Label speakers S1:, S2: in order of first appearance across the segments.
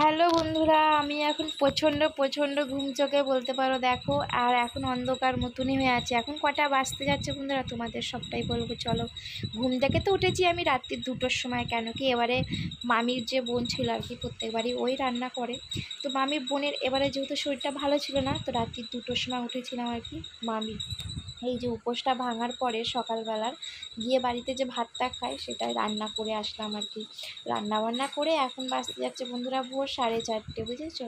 S1: Hello বন্ধুরা, আমি এখন প্রচণ্ড প্রচণ্ড ঘুম চোখে বলতে পারো, দেখো, আর এখন অন্ধকার মতনই হয়ে আছে। এখন কটা বাজতে যাচ্ছে বন্ধুরা, তোমাদের সবটাই বলব, চলো। ঘুম থেকে তো উঠেছি আমি রাত্রির দুটোর সময় কেন কি, এবারে মামির যে বোন ছিল আর কি, প্রত্যেকবারই ওই রান্না করে। তো মামির বোনের এবারে যেহেতু শরীরটা ভালো ছিল না, তো রাত্রির দুটোর সময় উঠেছিলাম আর কি, মামি। এই যে উপোসটা ভাঙার পরে সকালবেলার গিয়ে বাড়িতে যে ভাতটা খাই, সেটাই রান্না করে আসলাম আর কি। রান্না বান্না করে এখন বাজতে যাচ্ছে বন্ধুরা ভোর সাড়ে চারটে, বুঝেছ?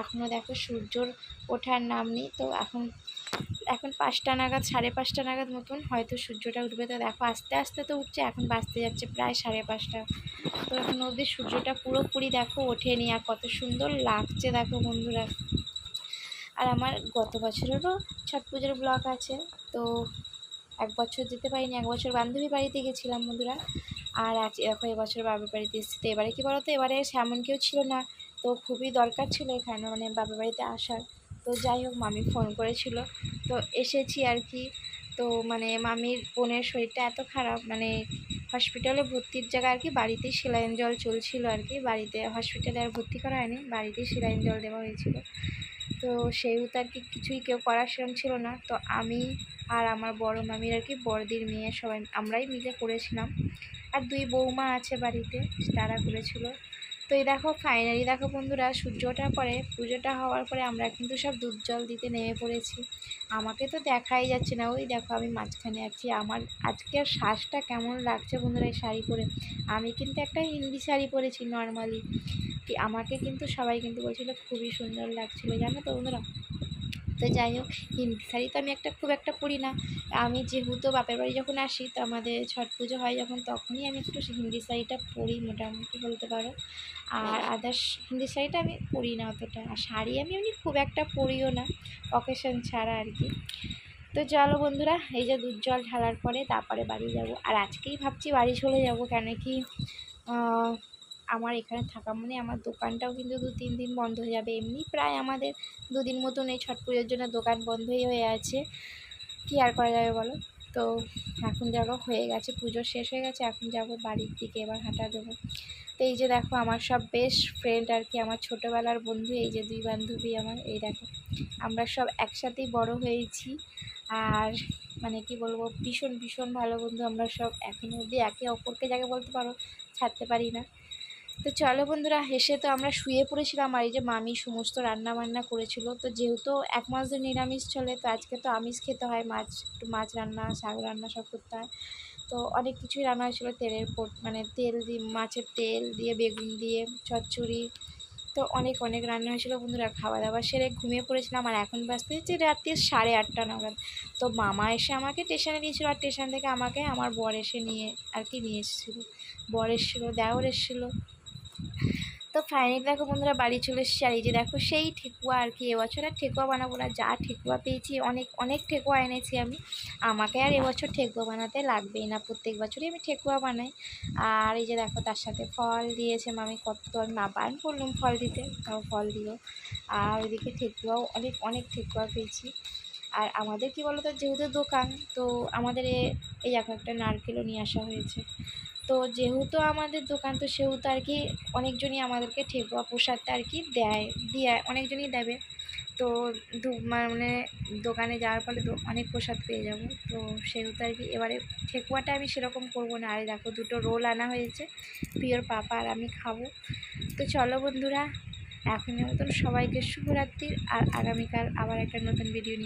S1: এখনও দেখো সূর্যর ওঠার নাম নেই, তো এখন এখন পাঁচটা নাগাদ, সাড়ে পাঁচটা নাগাদ মতন হয়তো সূর্যটা উঠবে। তো দেখো আস্তে আস্তে তো উঠছে, এখন বাজতে যাচ্ছে প্রায় সাড়ে পাঁচটা। তো এখন অবধি সূর্যটা পুরোপুরি দেখো ওঠেনি আর কত সুন্দর লাগছে দেখো বন্ধুরা। আর আমার গত বছরেরও ছট পুজোর ব্লগ আছে। তো এক বছর যেতে পারিনি, এক বছর বান্ধবী বাড়িতে গেছিলাম বন্ধুরা। আর আজ দেখো এবছর বাবার বাড়িতে এসেছি, তো এবারে কী বলো তো এবারে সেমন কেউ ছিল না। তো খুবই দরকার ছিল এখানে মানে বাবার বাড়িতে আসার। তো যাই হোক, মামি ফোন করেছিল। তো এসেছি আর কি। তো মানে মামির বোনের শরীরটা এত খারাপ মানে হসপিটালে ভর্তির জায়গায় আর কি, বাড়িতেই সেলাইন জল চলছিল আর কি। বাড়িতে হসপিটালে আর ভর্তি করা হয়নি, বাড়িতেই সেলাইন জল দেওয়া হয়েছিল। তো সেহেতু আর কি কিছুই কেউ করার সেরম ছিল না। তো আমি আর আমার বড় মামির আর কি বড়দির মেয়ে সবাই আমরাই মিলে করেছিলাম। আর দুই বৌমা আছে বাড়িতে, তারা করেছিল। তো এই দেখো ফাইনালি দেখো বন্ধুরা সূর্য ওঠার পরে, পুজোটা হওয়ার পরে আমরা কিন্তু সব দুধ জল দিতে নেমে পড়েছি। আমাকে তো দেখাই যাচ্ছে না। ওই দেখো, আমি মাঝখানে আছি। আমার আজকের শ্বাসটা কেমন লাগছে বন্ধুরা এই শাড়ি পরে? আমি কিন্তু একটা হিন্দি শাড়ি পরেছি নর্মালি আমাকে কিন্তু সবাই কিন্তু বলছিল, খুবই সুন্দর লাগছিল। জানো তো বন্ধুরা? তো যাই হোক, হিন্দি শাড়ি তো আমি একটা খুব একটা পরি না। আমি যেহেতু বাপের বাড়ি যখন আসি, তো আমাদের ছট পুজো হয় যখন, তখনই আমি একটু হিন্দি শাড়িটা পরি মোটামুটি বলতে পারো। আর আদার্স হিন্দি শাড়িটা আমি পরি না অতটা। আর শাড়ি আমি এমনি খুব একটা পরিও না অকেশন ছাড়া আর কি। তো চলো বন্ধুরা, এই যে দুধ জল ঢালার পরে তারপরে বাড়ি যাব। আর আজকেই ভাবছি বাড়ি চলে যাব, কেন কি আমার এখানে থাকা মানে আমার দোকানটাও কিন্তু দু তিন দিন বন্ধ হয়ে যাবে। এমনি প্রায় আমাদের দুদিন মতন এই ছট পুজোর জন্য দোকান বন্ধই হয়ে আছে। কী আর করা যাবে বলো? তো এখন যাব, হয়ে গেছে, পুজো শেষ হয়ে গেছে, এখন যাব বাড়ির দিকে এবার হাঁটা দেবো। তো এই যে দেখো আমার সব বেস্ট ফ্রেন্ড আর কি, আমার ছোটোবেলার বন্ধু, এই যে দুই বান্ধবী আমার, এই দেখো, আমরা সব একসাথেই বড় হয়েছি। আর মানে কি বলব, ভীষণ ভীষণ ভালো বন্ধু আমরা সব। এখনও অবধি একে অপরকে যাকে বলতে পারো, ছাড়তে পারি না। তো চলো বন্ধুরা, হেসে তো আমরা শুয়ে পড়েছিলাম আর এই যে মামি সমস্ত রান্না বান্না করেছিল। তো যেহেতু এক মাস ধরে নিরামিষ চলে, তো আজকে তো আমিষ খেতে হয়, মাছ, একটু মাছ রান্না, শাক রান্না সব করতে হয়। তো অনেক কিছুই রান্না হয়েছিলো, তেলের পোট মানে তেল দিয়ে, মাছের তেল দিয়ে, বেগুন দিয়ে, চচ্চড়ি। তো অনেক অনেক রান্না হয়েছিলো বন্ধুরা। খাওয়া দাওয়া সেরে ঘুমিয়ে পড়েছিলাম আর এখন বাজতে হচ্ছে রাত্রি সাড়ে আটটা নাগাদ। তো মামা এসে আমাকে স্টেশনে দিয়েছিলো আর স্টেশন থেকে আমাকে আমার বর এসে নিয়ে আর কি নিয়ে এসেছিল। বর এসেছিল, দেওর এসেছিল। তো ফাইনালি দেখো বন্ধুরা বাড়ি চলে এসেছি। আর এই যে দেখো সেই ঠেকুয়া আর কি, এবছর আর ঠেকুয়া বানাবো না, যা ঠেকুয়া পেয়েছি, অনেক অনেক ঠেকুয়া এনেছি আমি। আমাকে আর এবছর ঠেকুয়া বানাতে লাগবেই না, প্রত্যেক বছরই আমি ঠেকুয়া বানাই। আর এই যে দেখো তার সাথে ফল দিয়েছে মামি, কত আমি মা বান করলাম ফল দিতে, তাও ফল দিও আর ওইদিকে ঠেকুয়াও অনেক অনেক ঠেকুয়া পেয়েছি। আর আমাদের কি বলতো, যেহেতু দোকান, তো আমাদের এই দেখো একটা নারকেলও নিয়ে আসা হয়েছে। তো যেহেতু আমাদের দোকান, তো সেহেতু আর কি অনেকজনই আমাদেরকে ঠেকুয়া প্রসাদটা আর কি দেয়, দিয়ে অনেকজনই দেবে। তো মানে দোকানে যাওয়ার ফলে অনেক প্রসাদ পেয়ে যাব। তো সেহেতু আর কি এবারে ঠেকুয়াটা আমি সেরকম করব না। আরে দেখো দুটো রোল আনা হয়েছে, পিওর পাপা আর আমি খাব। তো চলো বন্ধুরা, এখনের মতন সবাইকে শুভরাত্রির আর আগামীকাল আবার একটা নতুন ভিডিও নিয়ে